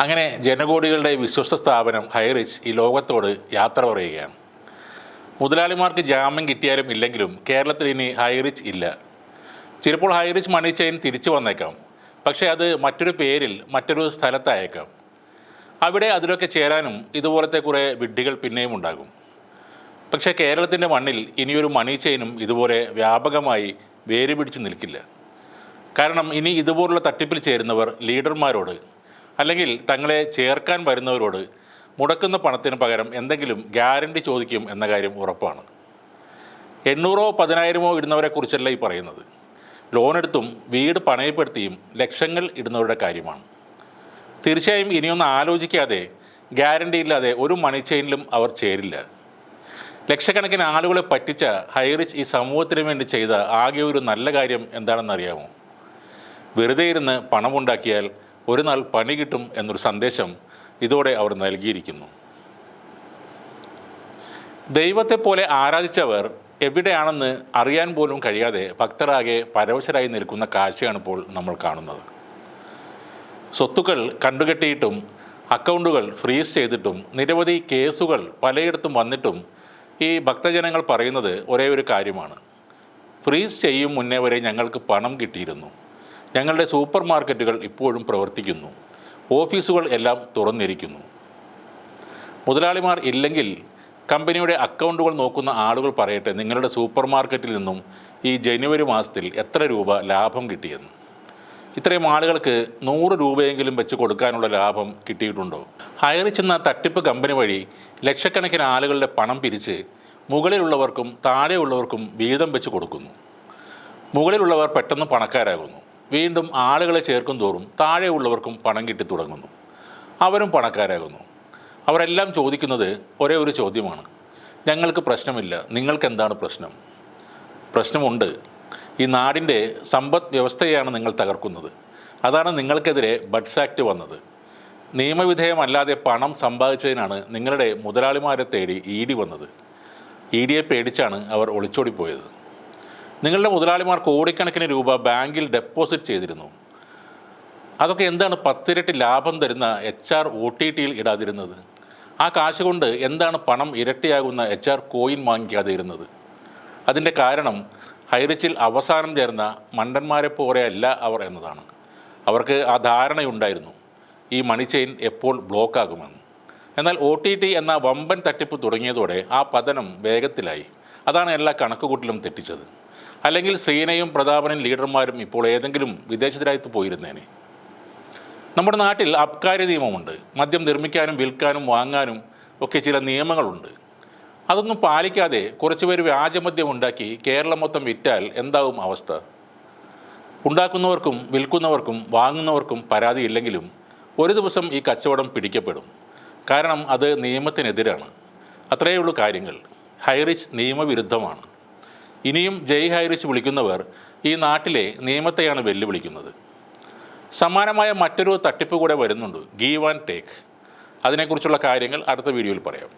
അങ്ങനെ ജനകോടികളുടെ വിശ്വസ്ത സ്ഥാപനം ഹൈറിച്ച് ഈ ലോകത്തോട് യാത്ര പറയുകയാണ്. മുതലാളിമാർക്ക് ജാമ്യം കിട്ടിയാലും ഇല്ലെങ്കിലും കേരളത്തിൽ ഇനി ഹൈറിച്ച് ഇല്ല. ചിലപ്പോൾ ഹൈറിച്ച് മണി ചെയിൻ തിരിച്ചു വന്നേക്കാം. പക്ഷേ അത് മറ്റൊരു പേരിൽ മറ്റൊരു സ്ഥലത്തായേക്കാം. അവിടെ അതിലൊക്കെ ചേരാനും ഇതുപോലത്തെ കുറേ വിഡ്ഢികൾ പിന്നെയും ഉണ്ടാകും. പക്ഷേ കേരളത്തിന്റെ മണ്ണിൽ ഇനിയൊരു മണി ചെയിനും ഇതുപോലെ വ്യാപകമായി വേര് പിടിച്ച് നിൽക്കില്ല. കാരണം ഇനി ഇതുപോലുള്ള തട്ടിപ്പിൽ ചേരുന്നവർ ലീഡർമാരോട് അല്ലെങ്കിൽ തങ്ങളെ ചേർക്കാൻ വരുന്നവരോട് മുടക്കുന്ന പണത്തിന് പകരം എന്തെങ്കിലും ഗ്യാരണ്ടി ചോദിക്കും എന്ന കാര്യം ഉറപ്പാണ്. എണ്ണൂറോ പതിനായിരമോ ഇടുന്നവരെ കുറിച്ചല്ല ഈ പറയുന്നത്. ലോണെടുത്തും വീട് പണയപ്പെടുത്തിയും ലക്ഷങ്ങൾ ഇടുന്നവരുടെ കാര്യമാണ്. തീർച്ചയായും ഇനിയൊന്നും ആലോചിക്കാതെ ഗ്യാരണ്ടി ഇല്ലാതെ ഒരു മണി ചെയിനിലും അവർ ചേരില്ല. ലക്ഷക്കണക്കിന് ആളുകളെ പറ്റിച്ച ഹൈറിച്ച് ഈ സമൂഹത്തിന് വേണ്ടി ചെയ്ത ആകെ ഒരു നല്ല കാര്യം എന്താണെന്ന് അറിയാമോ വെറുതെ ഇരുന്ന് പണമുണ്ടാക്കിയാൽ ഒരു നാൾ പണി കിട്ടും എന്നൊരു സന്ദേശം ഇതോടെ അവർ നൽകിയിരിക്കുന്നു. ദൈവത്തെ പോലെ ആരാധിച്ചവർ എവിടെയാണെന്ന് അറിയാൻ പോലും കഴിയാതെ ഭക്തരാകെ പരവശരായി നിൽക്കുന്ന കാഴ്ചയാണ് ഇപ്പോൾ നമ്മൾ കാണുന്നത്. സ്വത്തുക്കൾ കണ്ടുകെട്ടിയിട്ടും അക്കൗണ്ടുകൾ ഫ്രീസ് ചെയ്തിട്ടും നിരവധി കേസുകൾ പലയിടത്തും വന്നിട്ടും ഈ ഭക്തജനങ്ങൾ പറയുന്നത് ഒരേ ഒരു കാര്യമാണ്. ഫ്രീസ് ചെയ്യും മുന്നേ വരെ ഞങ്ങൾക്ക് പണം കിട്ടിയിരുന്നു. ഞങ്ങളുടെ സൂപ്പർ മാർക്കറ്റുകൾ ഇപ്പോഴും പ്രവർത്തിക്കുന്നു. ഓഫീസുകൾ എല്ലാം തുറന്നിരിക്കുന്നു. മുതലാളിമാർ ഇല്ലെങ്കിൽ കമ്പനിയുടെ അക്കൗണ്ടുകൾ നോക്കുന്ന ആളുകൾ പറയട്ടെ നിങ്ങളുടെ സൂപ്പർ മാർക്കറ്റിൽ നിന്നും ഈ ജനുവരി മാസത്തിൽ എത്ര രൂപ ലാഭം കിട്ടിയെന്ന്. ഇത്രയും ആളുകൾക്ക് നൂറ് രൂപയെങ്കിലും വെച്ച് കൊടുക്കാനുള്ള ലാഭം കിട്ടിയിട്ടുണ്ടോ? ഹയറിച്ച് എന്ന തട്ടിപ്പ് കമ്പനി വഴി ലക്ഷക്കണക്കിന് ആളുകളുടെ പണം പിരിച്ച് മുകളിലുള്ളവർക്കും താഴെയുള്ളവർക്കും വീതം വെച്ച് കൊടുക്കുന്നു. മുകളിലുള്ളവർ പെട്ടെന്ന് പണക്കാരാകുന്നു. വീണ്ടും ആളുകളെ ചേർക്കും തോറും താഴെയുള്ളവർക്കും പണം കിട്ടി തുടങ്ങുന്നു. അവരും പണക്കാരാകുന്നു. അവരെല്ലാം ചോദിക്കുന്നത് ഒരേ ഒരു ചോദ്യമാണ്. ഞങ്ങൾക്ക് പ്രശ്നമില്ല. നിങ്ങൾക്ക് എന്താണ് പ്രശ്നം? പ്രശ്നമുണ്ട്. ഈ നാടിന്റെ സമ്പദ് വ്യവസ്ഥയാണ് നിങ്ങൾ തകർക്കുന്നത്. അതാണ് നിങ്ങൾക്കെതിരെ ബഡ്സ് ആക്ട് വന്നത്. നിയമവിധേയമല്ലാതെ പണം സമ്പാദിച്ചതിനാണ് നിങ്ങളുടെ മുതലാളിമാരെ തേടി ഇ ഡി വന്നത്. ഇ ഡിയെ പേടിച്ചാണ് അവർ ഒളിച്ചോടിപ്പോയത്. നിങ്ങളുടെ മുതലാളിമാർ കോടിക്കണക്കിന് രൂപ ബാങ്കിൽ ഡെപ്പോസിറ്റ് ചെയ്തിരുന്നു. അതൊക്കെ എന്താണ് പത്തിരട്ടി ലാഭം തരുന്ന എച്ച് ആർ ഒ ടി ടിയിൽ ഇടാതിരുന്നത്? ആ കാശ് കൊണ്ട് എന്താണ് പണം ഇരട്ടിയാകുന്ന എച്ച് ആർ കോയിൻ വാങ്ങിക്കാതെ ഇരുന്നത് അതിന്റെ കാരണം ഹൈറിച്ചിൽ അവസാനം ചേർന്ന മണ്ടന്മാരെ പോലെയല്ല അവർ എന്നതാണ്. അവർക്ക് ആ ധാരണയുണ്ടായിരുന്നു. ഈ മണി ചെയിൻ എപ്പോൾ ബ്ലോക്കാകുമെന്ന് എന്നാൽ ഒ ടി ടി എന്ന വമ്പൻ തട്ടിപ്പ് തുടങ്ങിയതോടെ ആ പതനം വേഗത്തിലായി. അതാണ് എല്ലാ കണക്കുകൂട്ടിലും തെറ്റിച്ചത്. അല്ലെങ്കിൽ ശ്രീനയും പ്രതാപനും ലീഡർമാരും ഇപ്പോൾ ഏതെങ്കിലും വിദേശരാജ്യത്ത് പോയിരുന്നേനെ. നമ്മുടെ നാട്ടിൽ അബ്കാരി നിയമമുണ്ട്. മദ്യം നിർമ്മിക്കാനും വിൽക്കാനും വാങ്ങാനും ഒക്കെ ചില നിയമങ്ങളുണ്ട്. അതൊന്നും പാലിക്കാതെ കുറച്ചുപേർ വ്യാജമദ്യം ഉണ്ടാക്കി കേരളം മൊത്തം വിറ്റാൽ എന്താവും അവസ്ഥ? ഉണ്ടാക്കുന്നവർക്കും വിൽക്കുന്നവർക്കും വാങ്ങുന്നവർക്കും പരാതിയില്ലെങ്കിലും ഒരു ദിവസം ഈ കച്ചവടം പിടിക്കപ്പെടും. കാരണം അത് നിയമത്തിനെതിരാണ്. അത്രയേ ഉള്ളൂ കാര്യങ്ങൾ. ഹൈറിച്ച് നിയമവിരുദ്ധമാണ്. ഇനിയും ജയ് ഹൈറിച്ച് വിളിക്കുന്നവർ ഈ നാട്ടിലെ നിയമത്തെയാണ് വെല്ലുവിളിക്കുന്നത്. സമാനമായ മറ്റൊരു തട്ടിപ്പ് കൂടെ വരുന്നുണ്ട് ഗീവ് ആൻഡ് ടേക്ക്. അതിനെക്കുറിച്ചുള്ള കാര്യങ്ങൾ അടുത്ത വീഡിയോയിൽ പറയാം.